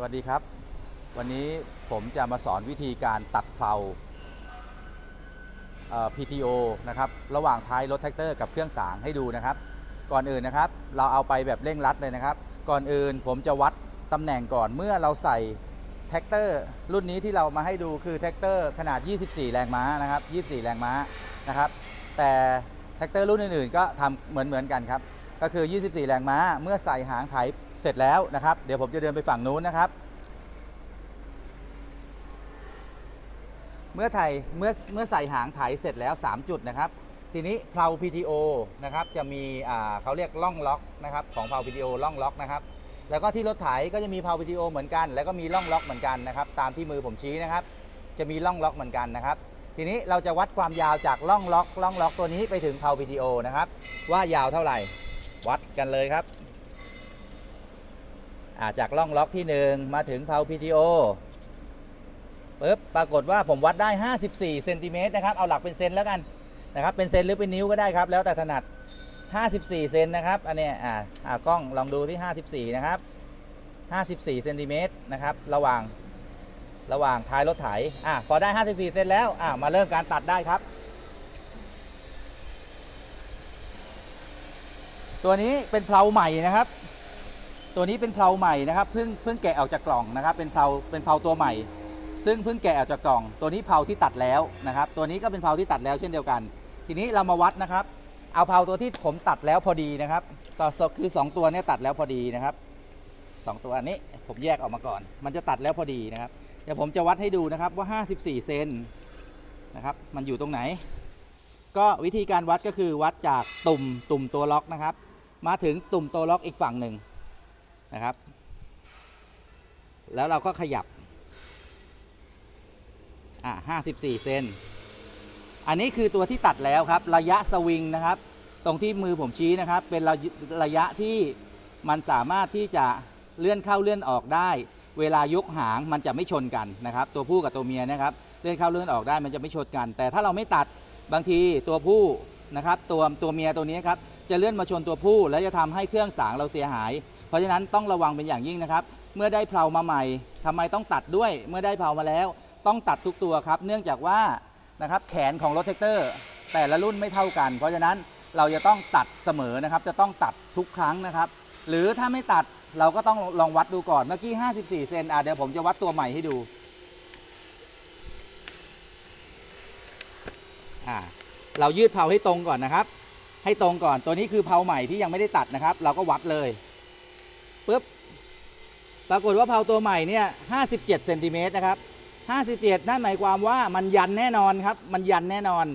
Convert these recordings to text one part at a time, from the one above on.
สวัสดีครับ วันนี้ผมจะมาสอนวิธีการตัดเพลาเ PTO นะครับระหว่างท้ายรถแท็กเตอร์กับเครื่องสางให้ดูนะครับ ก่อนอื่นนะครับ เราเอาไปแบบเร่งรัดเลยนะครับ ก่อนอื่นผมจะวัดตำแหน่งก่อนเมื่อเราใส่แท็กเตอร์รุ่นนี้ที่เรามาให้ดูคือแท็กเตอร์ขนาด 24 แรงม้านะครับ24 แรงม้านะครับแต่แท็กเตอร์รุ่นอื่นๆ ก็ทำเหมือนเหมือนๆกันครับก็คือ 24 แรงม้า เมื่อใส่หางไถ เสร็จแล้วนะครับ เดี๋ยวผมจะเดินไปฝั่งนู้นนะครับ เมื่อไถเมื่อเมื่อใส่หางไถเสร็จแล้ว 3 จุดนะครับ ทีนี้เพลา PTO นะครับจะมีเขาเรียกล่องล็อกนะครับของเพลา PTO ล่องล็อกนะครับ แล้วก็ที่รถไถก็จะมีเพลา PTO เหมือนกัน แล้วก็มีล่องล็อกเหมือนกันนะครับ ตามที่มือผมชี้นะครับ จะมีล่องล็อกเหมือนกันนะครับทีนี้เราจะวัดความยาวจากล่องล็อกล่องล็อกตัวนี้ไปถึงเพลา PTO นะครับ ว่ายาวเท่าไหร่ วัดกันเลยครับ จากล่องล็อกที่ 1 มาถึงเพลา PTO ปึ๊บปรากฏว่าผมวัดได้ 54เซนติเมตรนะครับ เอาหลักเป็นเซนแล้วกันนะครับ เป็นเซนหรือเป็นนิ้วก็ได้ครับ แล้วแต่ถนัด 54เซนนะครับ อันนี้อ่าอ่ากล้องลองดูที่ 54 นะครับ 54เซนติเมตรนะครับ ระหว่างระหว่างท้ายรถไถ อะพอได้ 54 เซนแล้ว อะมาเริ่มการตัดได้ครับ ตัวนี้เป็นเพลาใหม่นะครับ ตัวนี้เป็นเพลาใหม่นะครับเพิ่งเพิ่งแกะออกจากกล่องนะครับ เป็นเพลาเป็นเพลาตัวใหม่ ซึ่งเพิ่งแกะออกจากกล่อง ตัวนี้เพลาที่ตัดแล้วนะครับ ตัวนี้ก็เป็นเพลาที่ตัดแล้วเช่นเดียวกัน ทีนี้เรามาวัดนะครับ เอาเพลาตัวที่ผมตัดแล้วพอดีนะครับต่อคือ 2 ตัวเนี้ตัดแล้วพอดีนะครับสองตัวอันนี้ผมแยกออกมาก่อน มันจะตัดแล้วพอดีนะครับ เดี๋ยวผมจะวัดให้ดูนะครับว่า 54 เซนนะครับ มันอยู่ตรงไหน ก็วิธีการวัดก็คือวัดจากตุ่มตุ่มตัวล็อกนะครับ มาถึงตุ่มตัวล็อกอีกฝั่งหนึ่ง นะครับ แล้วเราก็ขยับ อ่า54เซน อันนี้คือตัวที่ตัดแล้วครับ ระยะสวิงนะครับ ตรงที่มือผมชี้นะครับ เป็นระระยะที่มันสามารถที่จะเลื่อนเข้าเลื่อนออกได้ เวลายกหางมันจะไม่ชนกันนะครับ ตัวผู้กับตัวเมียนะครับ เลื่อนเข้าเลื่อนออกได้มันจะไม่ชนกัน แต่ถ้าเราไม่ตัดบางทีตัวผู้นะครับ ตัวตัวเมียตัวนี้ครับจะเลื่อนมาชนตัวผู้ แล้วจะทำให้เครื่องสางเราเสียหาย เพราะฉะนั้นต้องระวังเป็นอย่างยิ่งนะครับ เมื่อได้เพลามาใหม่ทำไมต้องตัดด้วย เมื่อได้เพลามาแล้ว ต้องตัดทุกตัวครับ เนื่องจากว่านะครับแขนของรถแท็กเตอร์ แต่ละรุ่นไม่เท่ากัน เพราะฉะนั้นเราจะต้องตัดเสมอนะครับ จะต้องตัดทุกครั้งนะครับ หรือถ้าไม่ตัดเราก็ต้องลองวัดดูก่อน เมื่อกี้ 54 เซนอะเดี๋ยวผมจะวัดตัวใหม่ให้ดูอ่าเรายืดเพลาให้ตรงก่อนนะครับ ให้ตรงก่อนตัวนี้คือเพลาใหม่ที่ยังไม่ได้ตัดนะครับ เราก็วัดเลย ปุ๊บปรากฏว่าเพลาตัวใหม่เนี่ย57เจ็ดเซนติเมตรนะครับ57นั่นหมายความว่ามันยันแน่นอนครับ มันยันแน่นอน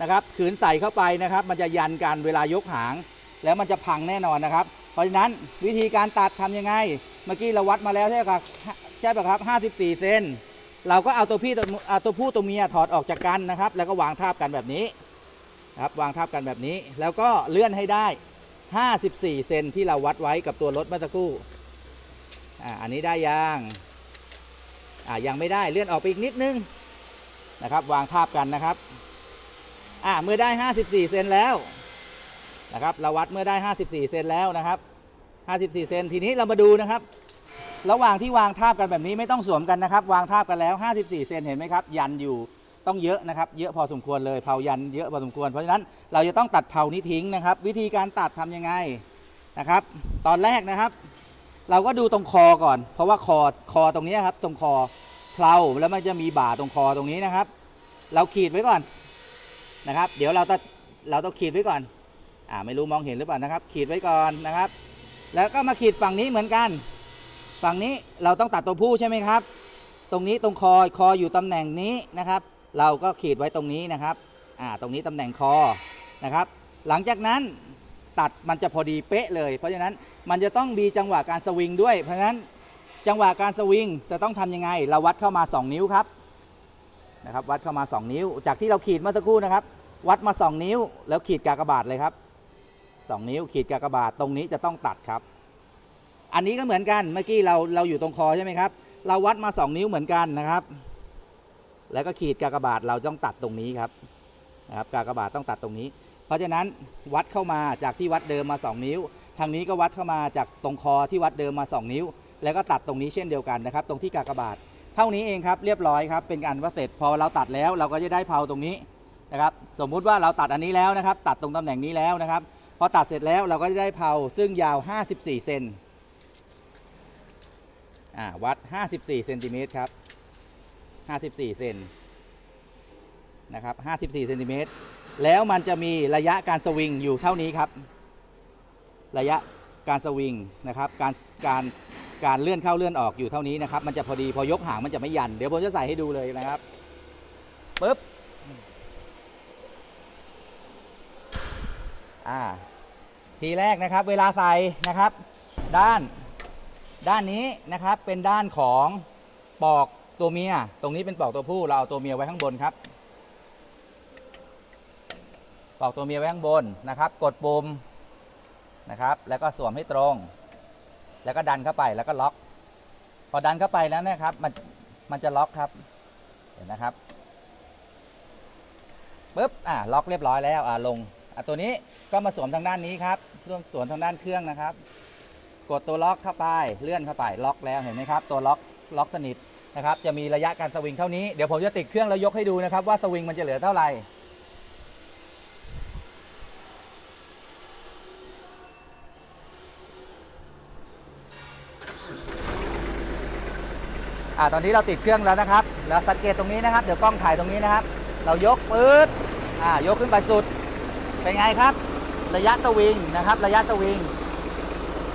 นะครับ ขืนใส่เข้าไปนะครับ มันจะยันกันเวลายกหาง แล้วมันจะพังแน่นอนนะครับ เพราะฉะนั้นวิธีการตัดทำยังไง เมื่อกี้เราวัดมาแล้วใช่ไหมครับใช่ป่ะครับ54เซนเราก็เอาตัวพี่ตัวตัวผู้ตัวเมียถอดออกจากกันนะครับ แล้วก็วางทาบกันแบบนี้นะครับวางทาบกันแบบนี้ แล้วก็เลื่อนให้ได้ 54 เซนที่เราวัดไว้กับตัวรถเมื่อสักครู่อ่าอันนี้ได้ยังอ่ายังไม่ได้เลื่อนออกไปอีกนิดนึงนะครับ วางทาบกันนะครับอ่าเมื่อได้ 54 เซนแล้วนะครับ เราวัดเมื่อได้ 54 เซนแล้วนะครับ 54 เซนทีนี้เรามาดูนะครับ ระหว่างที่วางทาบกันแบบนี้ไม่ต้องสวมกันนะครับ วางทาบกันแล้ว 54 เซนเห็นไหมครับ ยันอยู่ ต้องเยอะนะครับ เยอะพอสมควรเลยเผายันเยอะพอสมควร เพราะฉะนั้นเราจะต้องตัดเผานี้ทิ้งนะครับ วิธีการตัดทำยังไงนะครับ ตอนแรกนะครับ เราก็ดูตรงคอก่อน เพราะว่าคอคอตรงนี้ครับ ตรงคอเพลาแล้วมันจะมีบ่าตรงคอตรงนี้นะครับ เราขีดไว้ก่อนนะครับ เดี๋ยวเราต้องเราต้องขีดไว้ก่อนอ่าไม่รู้มองเห็นหรือเปล่านะครับ ขีดไว้ก่อนนะครับ แล้วก็มาขีดฝั่งนี้เหมือนกัน ฝั่งนี้เราต้องตัดตัวผู้ใช่ไหมครับ ตรงนี้ตรงคอคออยู่ตำแหน่งนี้นะครับ เราก็ขีดไว้ตรงนี้นะครับอ่าตรงนี้ตำแหน่งคอนะครับ หลังจากนั้นตัดมันจะพอดีเป๊ะเลย เพราะฉะนั้นมันจะต้องมีจังหวะการสวิงด้วย เพราะฉะนั้นจังหวะการสวิงจะต้องทำยังไง เราวัดเข้ามา 2 นิ้วครับนะครับ วัดเข้ามา 2 นิ้ว จากที่เราขีดเมื่อสักครู่นะครับ วัดมา 2 นิ้ว แล้วขีดกากบาทเลยครับ 2 นิ้วขีดกากบาทตรงนี้จะต้องตัดครับ อันนี้ก็เหมือนกันเมื่อกี้เราเราอยู่ตรงคอใช่ไหมครับ เราวัดมา 2 นิ้วเหมือนกันนะครับ แล้วก็ขีดกากบาทเราต้องตัดตรงนี้ครับนะครับกากบาทต้องตัดตรงนี้ เพราะฉะนั้นวัดเข้ามาจากที่วัดเดิมมา 2 นิ้ว ทางนี้ก็วัดเข้ามาจากตรงคอที่วัดเดิมมา 2 นิ้ว แล้วก็ตัดตรงนี้เช่นเดียวกันนะครับ ตรงที่กากบาทเท่านี้เองครับเรียบร้อยครับเป็นการว่าเสร็จพอเราตัดแล้วเราก็จะได้เพาตรงนี้นะครับสมมุติว่าเราตัดอันนี้แล้วนะครับ ตัดตรงตำแหน่งนี้แล้วนะครับพอตัดเสร็จแล้วเราก็จะได้เพาซึ่งยาว 54 เซนอ่าวัด 54 เซนติเมตรครับ 54 เซนนะครับ54เซนติเมตรแล้วมันจะมีระยะการสวิงอยู่เท่านี้ครับ ระยะการสวิงนะครับ การการการเลื่อนเข้าเลื่อนออกอยู่เท่านี้นะครับ มันจะพอดีพอยกหางมันจะไม่ยัน เดี๋ยวผมจะใส่ให้ดูเลยนะครับปึ๊บอ่าทีแรกนะครับ เวลาใส่นะครับ ด้านด้านนี้นะครับเป็นด้านของปอก ตัวเมีย ตรงนี้เป็นปลอกตัวผู้ เราเอาตัวเมียไว้ข้างบนครับ ปลอกตัวเมียไว้ข้างบนนะครับ กดปุ่มนะครับ แล้วก็สวมให้ตรง แล้วก็ดันเข้าไป แล้วก็ล็อก พอดันเข้าไปแล้วนะครับ มัน มันจะล็อกครับ เห็นนะครับปุ๊บ อ่าล็อกเรียบร้อยแล้ว อ่าลง อะ ตัวนี้ก็มาสวมทางด้านนี้ครับร่วมสวมทางด้านเครื่องนะครับ กดตัวล็อกเข้าไป เลื่อนเข้าไป ล็อกแล้ว เห็นไหมครับ ตัวล็อก ล็อกสนิท นะครับจะมีระยะการสวิงเท่านี้เดี๋ยวผมจะติดเครื่องแล้วยกให้ดูนะครับว่าสวิงมันจะเหลือเท่าไหร่อ่าตอนนี้เราติดเครื่องแล้วนะครับ แล้วสังเกตตรงนี้นะครับ เดี๋ยวกล้องถ่ายตรงนี้นะครับ เรายกปื๊ดอ่ายกขึ้นไปสุด เป็นไงครับ ระยะสวิงนะครับ ระยะสวิง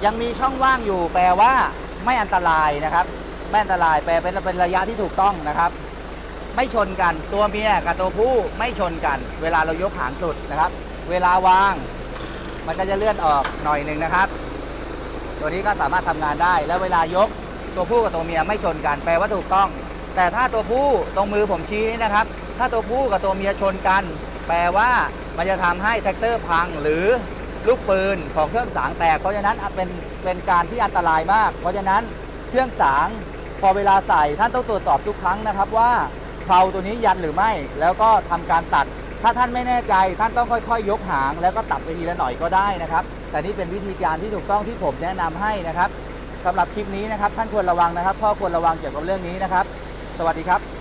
ยังมีช่องว่างอยู่แปลว่าไม่อันตรายนะครับ ไม่อันตรายแปลเป็นเป็นระยะที่ถูกต้องนะครับ ไม่ชนกันตัวเมียกับตัวผู้ไม่ชนกัน เวลาเรายกหางสุดนะครับ เวลาวาง มันก็จะเลื่อนออกหน่อยหนึ่งนะครับ ตัวนี้ก็สามารถทำงานได้ แล้วเวลายกตัวผู้กับตัวเมียไม่ชนกัน แปลว่าถูกต้อง แต่ถ้าตัวผู้ตรงมือผมชี้นี่นะครับ ถ้าตัวผู้กับตัวเมียชนกัน แปลว่ามันจะทำให้แท็กเตอร์พังหรือลูกปืนของเครื่องสางแตก เพราะฉะนั้นเป็นเป็นการที่อันตรายมาก เพราะฉะนั้นเครื่องสาง พอเวลาใส่ท่านต้องตรวจสอบทุกครั้งนะครับว่าเพลาตัวนี้ยันหรือไม่ แล้วก็ทำการตัด ถ้าท่านไม่แน่ใจท่านต้องค่อยๆยกหาง แล้วก็ตัดไปทีละหน่อยก็ได้นะครับ แต่นี่เป็นวิธีการที่ถูกต้องที่ผมแนะนำให้นะครับสำหรับคลิปนี้นะครับ ท่านควรระวังนะครับ ข้อควรระวังเกี่ยวกับเรื่องนี้นะครับ สวัสดีครับ